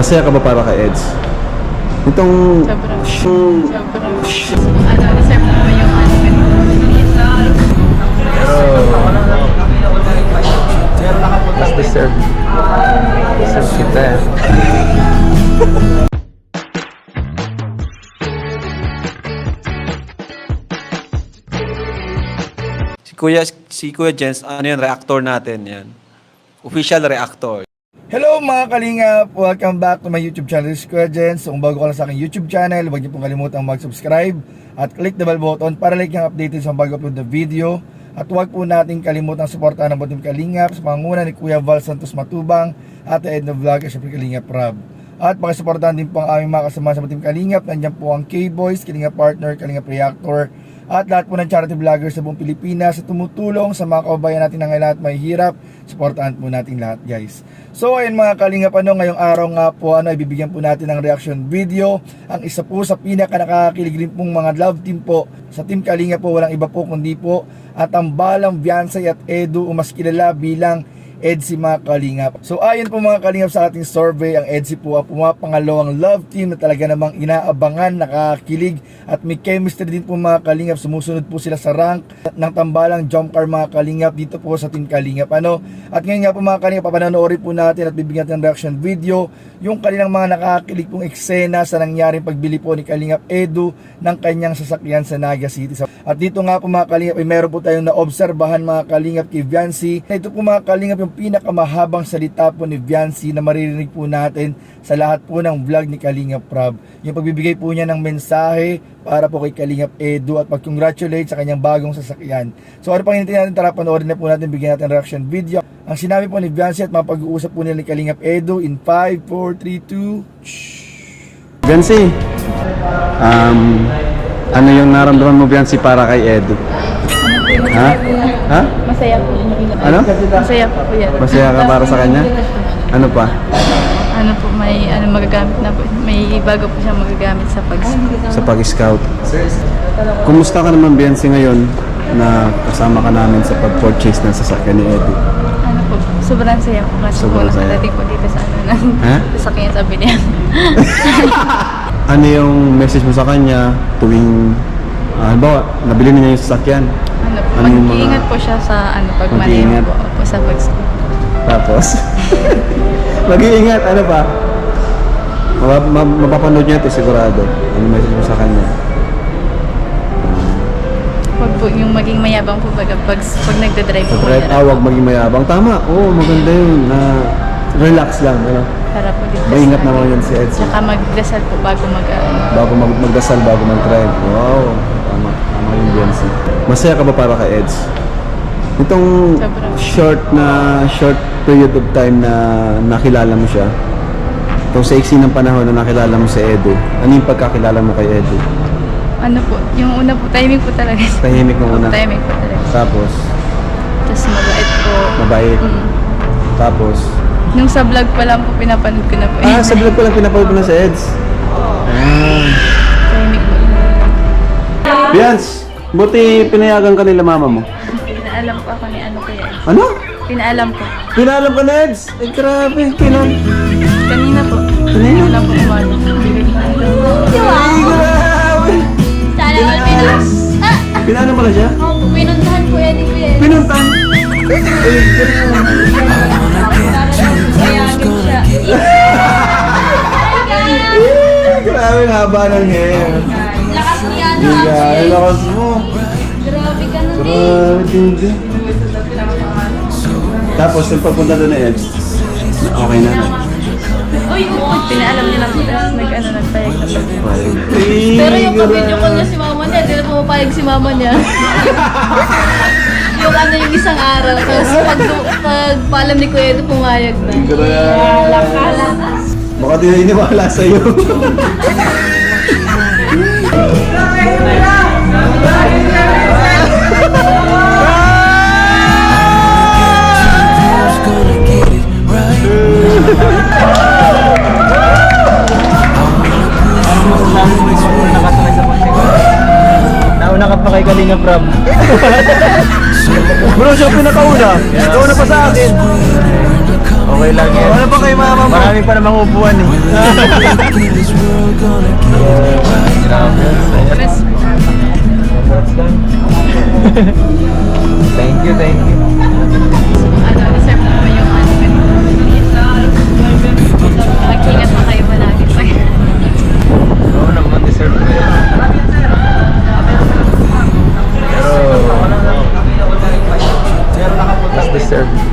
Masaya ka ba para kay Eds? Itong... Sobrang. Yung... Sobrang. Ano, deserve mo ba yung ano Mas deserve. Deserve kita eh. Si Kuya, si Kuya Jens, ano yun, reactor natin yan. Official reactor. Hello mga kalingap! Welcome back to my YouTube channel, Jens. Kung bago ka lang sa aking YouTube channel, huwag niyo pong kalimutang mag-subscribe at click the bell button para like yung updated sa bago upload na video. At huwag po natin kalimutang suportahan ang Butim Kalingap sa pangunguna ni Kuya Val Santos Matubang, Ate Edna Vlog at syempre Kalingap Rob. At pakisuportahan din po ang aming mga kasama sa Butim Kalingap. Nandiyan po ang K-Boys, Kalingap Partner, Kalingap Reactor, at lahat po ng charity vloggers sa buong Pilipinas sa tumutulong sa mga kababayan natin na ngayon lahat may hirap. Supportahan po natin lahat guys. So ayun mga kalingap ano, ngayong araw nga po ano, ibibigyan po natin ng reaction video. Ang isa po sa pinaka nakakakilig rin pong mga love team po. Sa team Kalinga po walang iba po kundi po at ang Balang Biansay at Edu o mas kilala bilang EDSI mga kalingap. So ayon po mga kalingap sa ating survey, ang EDSI po ang pumapangalawang love team na talaga namang inaabangan, nakakakilig at may chemistry din po mga kalingap. Sumusunod po sila sa rank ng tambalang jump car mga kalingap dito po sa team kalingap. Ano? At ngayon nga po mga kalingap, papanonoorin po natin at bibigyan natin ng reaction video yung kanilang mga nakakakilig pong eksena sa nangyaring pagbili po ni Kalingap Edu ng kanyang sasakyan sa Naga City. At dito nga po mga kalingap ay meron po tayong naobserbahan mga kalingap kay Viancy. Ito po mga kalingap yung pinakamahabang salita po ni Viancy na maririnig po natin sa lahat po ng vlog ni Kalingap Prab. Yung pagbibigay po niya ng mensahe para po kay Kalingap Edu at pag-congratulate sa kanyang bagong sasakyan. So ano pang hinintay natin? Tara panoorin na po natin, bigyan natin reaction video. Ang sinabi po ni Viancy at mapag-uusap po nila ni Kalingap Edu in 5, 4, 3, 2, Biancy, um, ano yung naramdaman mo, Biancy, para kay Edu? Ha? Ha? Masaya po. Ano? Masaya po yan. Masaya ka para sa kanya? Ano pa? Ano po, may ano magagamit na po. May bago po siya magagamit sa pag Sa pag-scout. Kumusta ka naman, Biancy, ngayon na kasama ka namin sa pag-purchase ng sasakyan ni Edu? Ano po, sobrang saya po kasi Sobrang po saya. nakadating po dito sa ano na Ha? sa kanya sabi niya. Ano yung message mo sa kanya tuwing, ah, halimbawa, nabili niya yung sasakyan? ano Ano mag-iingat po siya sa ano pag Mag-iingat? po, po sa pag Tapos, mag-iingat, ano pa? Mapa- ma- mapapanood niya ito sigurado. Ano message mo sa kanya? Pag po yung maging mayabang po baga pag, pag nagdadrive po. Mahirap ah, wag po. maging mayabang. Tama, oo, maganda yun. Na relax lang, ano? Para po dito. Maingat naman yan si Edson. Tsaka magdasal po bago mag ano. Bago mag magdasal, bago mag-drive. Wow, tama. Tama yung Biancy. Masaya ka ba para kay Eds? Itong Sobrang. short na short period of time na nakilala mo siya, itong sa iksi ng panahon na nakilala mo si Edu, ano yung pagkakilala mo kay Edu? Ano po, yung una po, timing po talaga. Tahimik nung una. Timing po talaga. Tapos, Tapos mabait po. mabait. Mm. Tapos, Nung sa vlog pa lang po, pinapanood ko na po. ah, sa vlog ko lang pinapanood mo na si Eds. Ah. Bians, buti pinayagan ka nila mama mo. Pinaalam po ako ni ano ko yan. Ano? Pinaalam po. Pinalam ka na Eds? Ay, grabe. Kailan? Kanina po. Kanina? Kanina po umaga. Haba ng hair. Lakas niya na. Diga, ang lakas mo. Grabe ka na din. Grabe, Tinda. Tapos, yung pagpunta doon na Eds, na okay na na. Uy, oo. Pinaalam niya lang. Tapos nag-ano, nagpayag na po. Pero yung pag-video call niya si mama niya, hindi na pumapayag si mama niya. yung ano yung isang araw. Tapos pag, pag paalam ni Kuya ito, pumayag na. Grabe. Baka di na iniwala sa'yo. Nauna ka pa kay Kalinga Prab. Bro, siya pinakauna. Nauna pa sa akin. Okay lang yan. Ano ba kay mama mo? Marami pa namang upuan eh. Grabe. Thank you, thank you. Ano, deserve po yung ano. Mag-ingat pa kayo palagi. Oo naman, deserve ko yan. Pero, mas. Deserve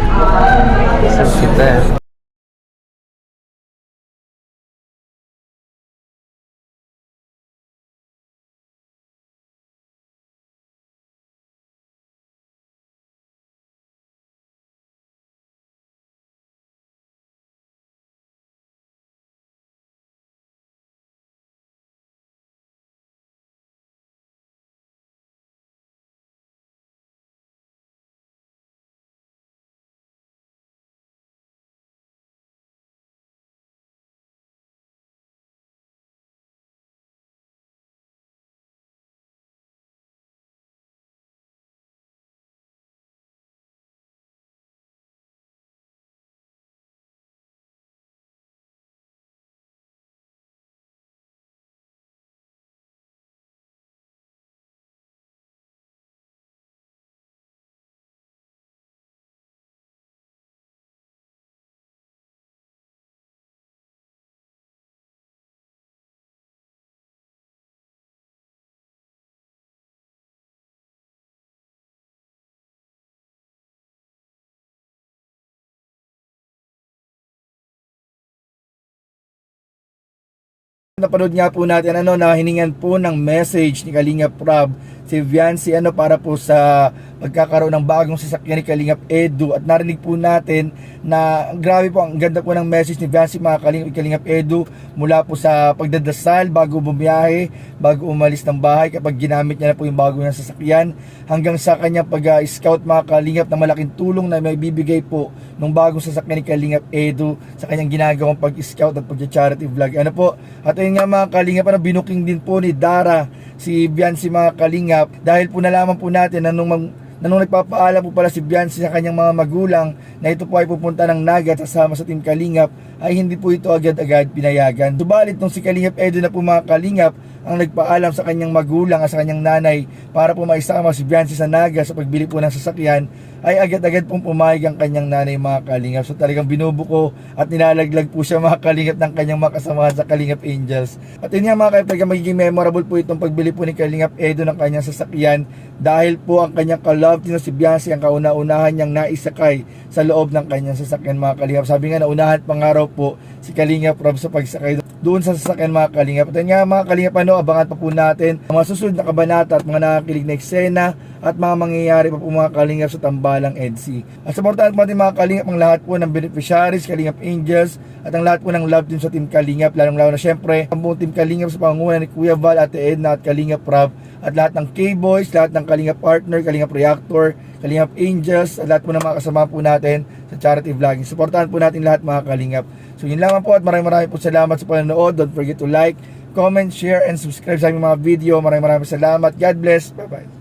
Napanood nga po natin ano na hiningan po ng message ni Kalingap Rob si Viancy ano para po sa pagkakaroon ng bagong sasakyan ni Kalingap Edu at narinig po natin na grabe po ang ganda po ng message ni Viancy mga Kalingap, Kalingap Edu mula po sa pagdadasal bago bumiyahe, bago umalis ng bahay kapag ginamit niya na po yung bago niyang sasakyan hanggang sa kanyang pag-scout mga Kalingap na malaking tulong na may bibigay po ng bagong sasakyan ni Kalingap Edu sa kanyang ginagawang pag-scout at pag-charity vlog. Ano po? At ayun nga mga Kalingap, ano, binuking din po ni Dara si Biancy mga Kalingap dahil po nalaman po natin na nung, mag- na nung nagpapaalam po pala si Biancy sa kanyang mga magulang na ito po ay pupunta ng Naga at sasama sa Team Kalingap ay hindi po ito agad-agad pinayagan. Subalit nung si Kalingap Edu na po mga Kalingap ang nagpaalam sa kanyang magulang at sa kanyang nanay para po maisama si Biancy sa Naga sa pagbili po ng sasakyan ay agad-agad pong pumayag ang kanyang nanay mga kalingap. So talagang binubuko at nilalaglag po siya mga kalingap ng kanyang mga kasamahan sa Kalingap Angels. At yun nga mga talagang magiging memorable po itong pagbili po ni Kalingap Edo ng kanyang sasakyan dahil po ang kanyang kalove na si Biancy ang kauna-unahan niyang naisakay sa loob ng kanyang sasakyan mga kalingap. Sabi nga naunahan pa nga raw po si Kalingap Rob sa pagsakay doon sa sasakyan mga kalingap. At nga mga kalingap ano, abangan pa po natin ang mga susunod na kabanata at mga nakakilig na eksena at mga mangyayari pa po mga kalingap sa tambalang EDC. At supportahan po natin mga kalingap ang lahat po ng beneficiaries, Kalingap Angels at ang lahat po ng love team sa Team Kalingap. Lalong lalo na syempre ang buong Team Kalingap sa pangungunan ni Kuya Val, Ate Edna at Kalingap Rob at lahat ng K-Boys, lahat ng Kalingap Partner, Kalingap Reactor, Kalingap Angels at lahat po ng mga kasama po natin sa charity vlogging. Supportahan po natin lahat mga Kalingap. So yun lamang po at maraming maraming po salamat sa panonood. Don't forget to like, comment, share, and subscribe sa aming mga video. Maraming maraming salamat. God bless. Bye-bye.